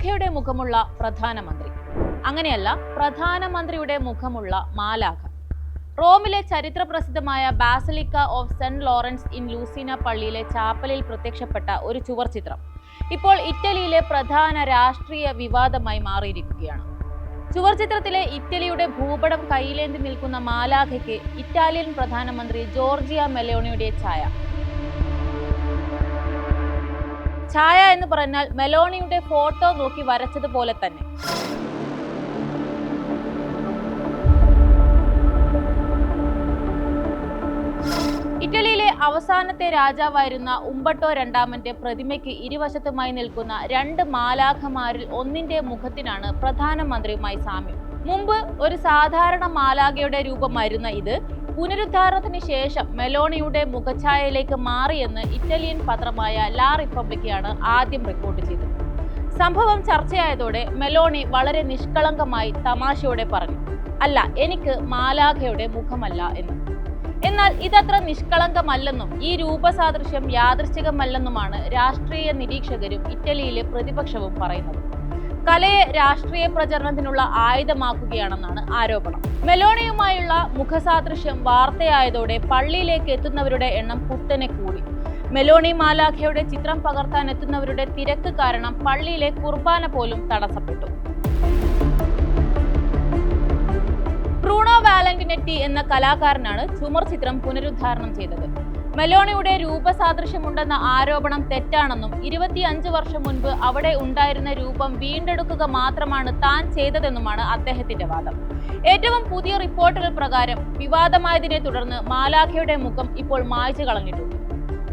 മാലാഖയുടെ മുഖമുള്ള പ്രധാനമന്ത്രി. അങ്ങനെയല്ല പ്രധാനമന്ത്രിയുടെ മുഖമുള്ള മാലാഖ. റോമിലെ ചരിത്ര പ്രസിദ്ധമായ basilica of Saint Lawrence in Lucina പള്ളിയിലെ ചാപ്പലിൽ പ്രത്യക്ഷപ്പെട്ട ഒരു ചുവർ ചിത്രം. ഇപ്പോൾ ഇറ്റലിയിലെ പ്രധാന രാഷ്ട്രീയ വിവാദമായി മാറിയിരിക്കുകയാണ്. ചുവർ ചിത്രത്തിലെ ഇറ്റലിയുടെ ഭൂപടം കയ്യിലേന്തി നിൽക്കുന്ന മാലാഖയ്ക്ക് ഇറ്റാലിയൻ പ്രധാനമന്ത്രി ജോർജിയ മെലോണിയുടെ ഛായ. ഛായ എന്ന് പറഞ്ഞാൽ മെലോണിയുടെ ഫോട്ടോ നോക്കി വരച്ചതുപോലെ തന്നെ. ഇറ്റലിയിലെ അവസാനത്തെ രാജാവായിരുന്ന ഉമ്പട്ടോ രണ്ടാമന്റെ പ്രതിമയ്ക്ക് ഇരുവശത്തുമായി നിൽക്കുന്ന രണ്ട് മാലാഖമാരിൽ ഒന്നിന്റെ മുഖത്തിനാണ് പ്രധാനമന്ത്രിയുമായി സാമ്യം. മുമ്പ് ഒരു സാധാരണ മാലാഖയുടെ രൂപമായിരുന്ന ഇത് പുനരുദ്ധാരണത്തിന് ശേഷം മെലോണിയുടെ മുഖഛായയിലേക്ക് മാറിയെന്ന് ഇറ്റാലിയൻ പത്രമായ ലാ റിപ്പബ്ലിക്കാണ് ആദ്യം റിപ്പോർട്ട് ചെയ്തത്. സംഭവം ചർച്ചയായതോടെ മെലോണി വളരെ നിഷ്കളങ്കമായി തമാശയോടെ പറഞ്ഞു അല്ല എനിക്ക് മാലാഖയുടെ മുഖമല്ല എന്ന്. എന്നാൽ ഇതത്ര നിഷ്കളങ്കമല്ലെന്നും ഈ രൂപസാദൃശ്യം യാദൃശ്ചികമല്ലെന്നുമാണ് രാഷ്ട്രീയ നിരീക്ഷകരും ഇറ്റലിയിലെ പ്രതിപക്ഷവും പറയുന്നത്. കലയെ രാഷ്ട്രീയ പ്രചരണത്തിനുള്ള ആയുധമാക്കുകയാണെന്നാണ് ആരോപണം. മെലോണിയുമായുള്ള മുഖസാദൃശ്യം വാർത്തയായതോടെ പള്ളിയിലേക്ക് എത്തുന്നവരുടെ എണ്ണം കുത്തനെ കൂടി. മെലോണി മാലാഖയുടെ ചിത്രം പകർത്താൻ എത്തുന്നവരുടെ തിരക്ക് കാരണം പള്ളിയിലെ കുർബാന പോലും തടസ്സപ്പെട്ടു. ബ്രൂണോ വാലന്റിനെറ്റി എന്ന കലാകാരനാണ് ചുമർ ചിത്രം പുനരുദ്ധാരണം ചെയ്തത്. മെലോണിയുടെ രൂപസാദൃശ്യമുണ്ടെന്ന ആരോപണം തെറ്റാണെന്നും ഇരുപത്തിയഞ്ച് വർഷം മുൻപ് അവിടെ ഉണ്ടായിരുന്ന രൂപം വീണ്ടെടുക്കുക മാത്രമാണ് താൻ ചെയ്തതെന്നുമാണ് അദ്ദേഹത്തിന്റെ വാദം. ഏറ്റവും പുതിയ റിപ്പോർട്ടുകൾ പ്രകാരം വിവാദമായതിനെ തുടർന്ന് മാലാഖയുടെ മുഖം ഇപ്പോൾ മായ്ച്ചു കളഞ്ഞിട്ടുണ്ട്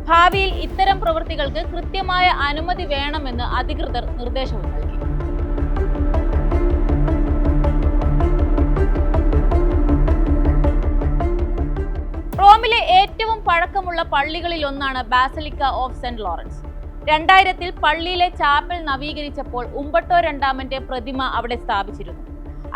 ഭാവിയിൽ ഇത്തരം പ്രവൃത്തികൾക്ക് കൃത്യമായ അനുമതി വേണമെന്ന് അധികൃതർ നിർദ്ദേശവും പഴക്കമുള്ള പള്ളികളിൽ ഒന്നാണ് ബാസലിക്ക ഓഫ് സെന്റ് ലോറൻസ് രണ്ടായിരത്തിൽ പള്ളിയിലെ ചാപ്പൽ നവീകരിച്ചപ്പോൾ ഉമ്പട്ടോ രണ്ടാമന്റെ പ്രതിമ അവിടെ സ്ഥാപിച്ചിരുന്നു.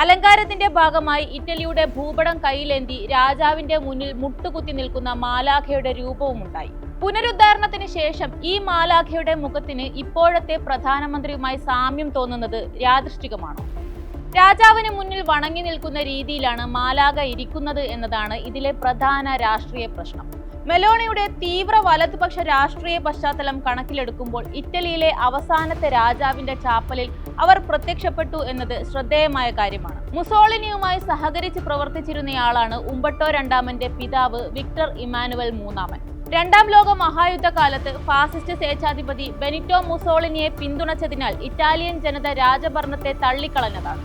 അലങ്കാരത്തിന്റെ ഭാഗമായി ഇറ്റലിയുടെ ഭൂപടം കയ്യിലേന്തി രാജാവിന്റെ മുന്നിൽ മുട്ടുകുത്തി നിൽക്കുന്ന മാലാഖയുടെ രൂപവും ഉണ്ടായി. പുനരുദ്ധാരണത്തിന് ശേഷം ഈ മാലാഖയുടെ മുഖത്തിന് ഇപ്പോഴത്തെ പ്രധാനമന്ത്രിയുമായി സാമ്യം തോന്നുന്നത് യാദൃഷ്ടികമാണോ രാജാവിന് മുന്നിൽ വണങ്ങി നിൽക്കുന്ന രീതിയിലാണ് മാലാഖ ഇരിക്കുന്നത് എന്നതാണ് ഇതിലെ പ്രധാന രാഷ്ട്രീയ പ്രശ്നം. മെലോണിയുടെ തീവ്ര വലതുപക്ഷ രാഷ്ട്രീയ പശ്ചാത്തലം കണക്കിലെടുക്കുമ്പോൾ ഇറ്റലിയിലെ അവസാനത്തെ രാജാവിന്റെ ചാപ്പലിൽ അവർ പ്രത്യക്ഷപ്പെട്ടു എന്നത് ശ്രദ്ധേയമായ കാര്യമാണ്. മുസോളിനിയുമായി സഹകരിച്ച് പ്രവർത്തിച്ചിരുന്നയാളാണ് ഉമ്പട്ടോ രണ്ടാമന്റെ പിതാവ് വിക്ടർ ഇമാനുവൽ മൂന്നാമൻ. രണ്ടാം ലോക മഹായുദ്ധകാലത്ത് ഫാസിസ്റ്റ് സ്വേച്ഛാധിപതി ബെനിറ്റോ മുസോളിനിയെ പിന്തുണച്ചതിനാൽ ഇറ്റാലിയൻ ജനത രാജഭരണത്തെ തള്ളിക്കളഞ്ഞതാണ്.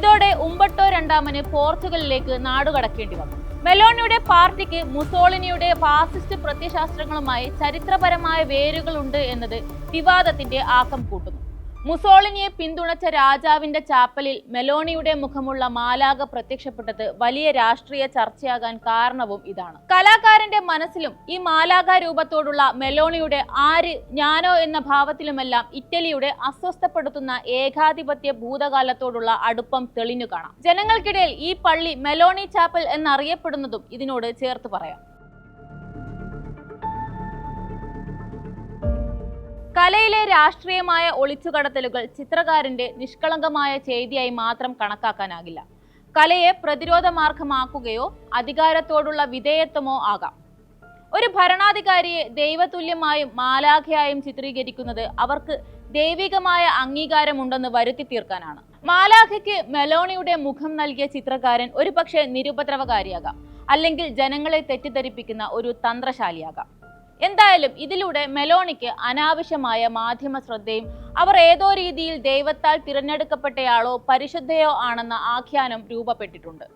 ഇതോടെ ഉമ്പട്ടോ രണ്ടാമന് പോർച്ചുഗലിലേക്ക് നാടുകടക്കേണ്ടി വന്നു. മെലോണിയുടെ പാർട്ടിക്ക് മുസോളിനിയുടെ ഫാസിസ്റ്റ് പ്രത്യശാസ്ത്രങ്ങളുമായി ചരിത്രപരമായ വേരുകളുണ്ട് എന്നത് വിവാദത്തിന്റെ ആക്കം കൂട്ടുന്നു മുസോളിനിയെ പിന്തുണച്ച രാജാവിന്റെ ചാപ്പലിൽ മെലോണിയുടെ മുഖമുള്ള മാലാക പ്രത്യക്ഷപ്പെട്ടത് വലിയ രാഷ്ട്രീയ ചർച്ചയാകാൻ കാരണവും ഇതാണ്. കലാകാരന്റെ മനസ്സിലും ഈ മാലാക രൂപത്തോടുള്ള മെലോണിയുടെ ആര് ഞാനോ എന്ന ഭാവത്തിലുമെല്ലാം ഇറ്റലിയുടെ അസ്വസ്ഥപ്പെടുത്തുന്ന ഏകാധിപത്യ ഭൂതകാലത്തോടുള്ള അടുപ്പം തെളിഞ്ഞു കാണാം. ജനങ്ങൾക്കിടയിൽ ഈ പള്ളി മെലോണി ചാപ്പൽ എന്നറിയപ്പെടുന്നതും ഇതിനോട് ചേർത്ത് പറയാം. കലയിലെ രാഷ്ട്രീയമായ ഒളിച്ചുകടത്തലുകൾ ചിത്രകാരന്റെ നിഷ്കളങ്കമായ ചെയ്തിയായി മാത്രം കണക്കാക്കാനാകില്ല. കലയെ പ്രതിരോധ മാർഗമാക്കുകയോ അധികാരത്തോടുള്ള വിധേയത്വമോ ആകാം. ഒരു ഭരണാധികാരിയെ ദൈവതുല്യമായും മാലാഖയായും ചിത്രീകരിക്കുന്നത് അവർക്ക് ദൈവികമായ അംഗീകാരമുണ്ടെന്ന് വരുത്തി തീർക്കാനാണ് മാലാഖയ്ക്ക് മെലോണിയുടെ മുഖം നൽകിയ ചിത്രകാരൻ ഒരുപക്ഷെ നിരുപദ്രവകാരിയാകാം അല്ലെങ്കിൽ ജനങ്ങളെ തെറ്റിദ്ധരിപ്പിക്കുന്ന ഒരു തന്ത്രശാലിയാകാം. എന്തായാലും ഇതിലൂടെ മെലോണിക്ക് അനാവശ്യമായ മാധ്യമ ശ്രദ്ധയും അവർ ഏതോ രീതിയിൽ ദൈവത്താൽ തിരഞ്ഞെടുക്കപ്പെട്ടയാളോ പരിശുദ്ധയോ ആണെന്ന ആഖ്യാനം രൂപപ്പെട്ടിട്ടുണ്ട്.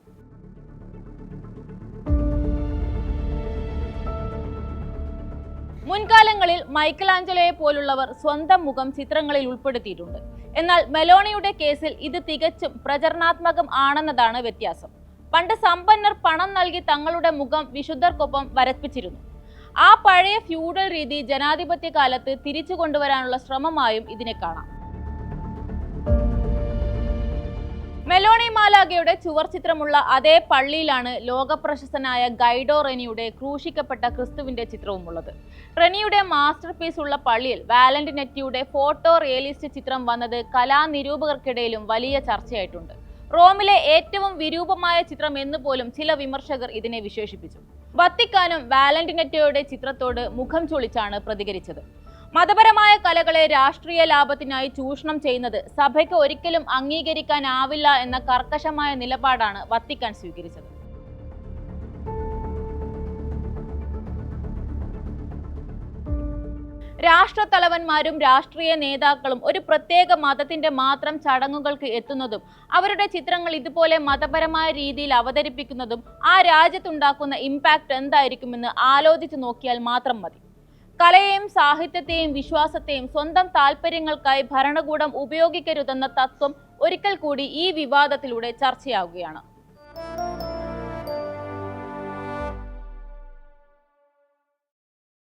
മുൻകാലങ്ങളിൽ മൈക്കലാഞ്ചലോയെ പോലുള്ളവർ സ്വന്തം മുഖം ചിത്രങ്ങളിൽ ഉൾപ്പെടുത്തിയിട്ടുണ്ട്. എന്നാൽ മെലോണിയുടെ കേസിൽ ഇത് തികച്ചും പ്രചരണാത്മകം ആണെന്നതാണ് വ്യത്യാസം. പണ്ട് സമ്പന്നർ പണം നൽകി തങ്ങളുടെ മുഖം വിശുദ്ധർക്കൊപ്പം വരപ്പിച്ചിരുന്നു. ആ പഴയ ഫ്യൂഡൽ രീതി ജനാധിപത്യ കാലത്ത് തിരിച്ചു കൊണ്ടുവരാനുള്ള ശ്രമമായും ഇതിനെ കാണാം. മെലോണി മാലാഗയുടെ ചുവർ ചിത്രമുള്ള അതേ പള്ളിയിലാണ് ലോകപ്രശസ്തനായ ഗൈഡോ റെനിയുടെ ക്രൂശിക്കപ്പെട്ട ക്രിസ്തുവിന്റെ ചിത്രവുമുള്ളത്. റെനിയുടെ മാസ്റ്റർ പീസ് ഉള്ള പള്ളിയിൽ വാലന്റിനെറ്റിയുടെ ഫോട്ടോ റിയലിസ്റ്റ് ചിത്രം വന്നത് കലാനിരൂപകർക്കിടയിലും വലിയ ചർച്ചയായിട്ടുണ്ട്. റോമിലെ ഏറ്റവും വിരൂപമായ ചിത്രം എന്ന് പോലും ചില വിമർശകർ ഇതിനെ വിശേഷിപ്പിച്ചു. വത്തിക്കാനും വാലന്റിനറ്റയുടെ ചിത്രത്തോട് മുഖം ചുളിച്ചാണ് പ്രതികരിച്ചത്. മതപരമായ കലകളെ രാഷ്ട്രീയ ലാഭത്തിനായി ചൂഷണം ചെയ്യുന്നത് സഭയ്ക്ക് ഒരിക്കലും അംഗീകരിക്കാനാവില്ല എന്ന കർക്കശമായ നിലപാടാണ് വത്തിക്കാൻ സ്വീകരിച്ചത്. രാഷ്ട്രത്തലവന്മാരും രാഷ്ട്രീയ നേതാക്കളും ഒരു പ്രത്യേക മതത്തിന്റെ മാത്രം ചടങ്ങുകൾക്ക് എത്തുന്നതും അവരുടെ ചിത്രങ്ങൾ ഇതുപോലെ മതപരമായ രീതിയിൽ അവതരിപ്പിക്കുന്നതും ആ രാജ്യത്തുണ്ടാക്കുന്ന ഇമ്പാക്റ്റ് എന്തായിരിക്കുമെന്ന് ആലോചിച്ചു നോക്കിയാൽ മാത്രം മതി. കലയെയും സാഹിത്യത്തെയും വിശ്വാസത്തെയും സ്വന്തം താല്പര്യങ്ങൾക്കായി ഭരണകൂടം ഉപയോഗിക്കരുതെന്ന തത്വം ഒരിക്കൽ കൂടി ഈ വിവാദത്തിലൂടെ ചർച്ചയാവുകയാണ്.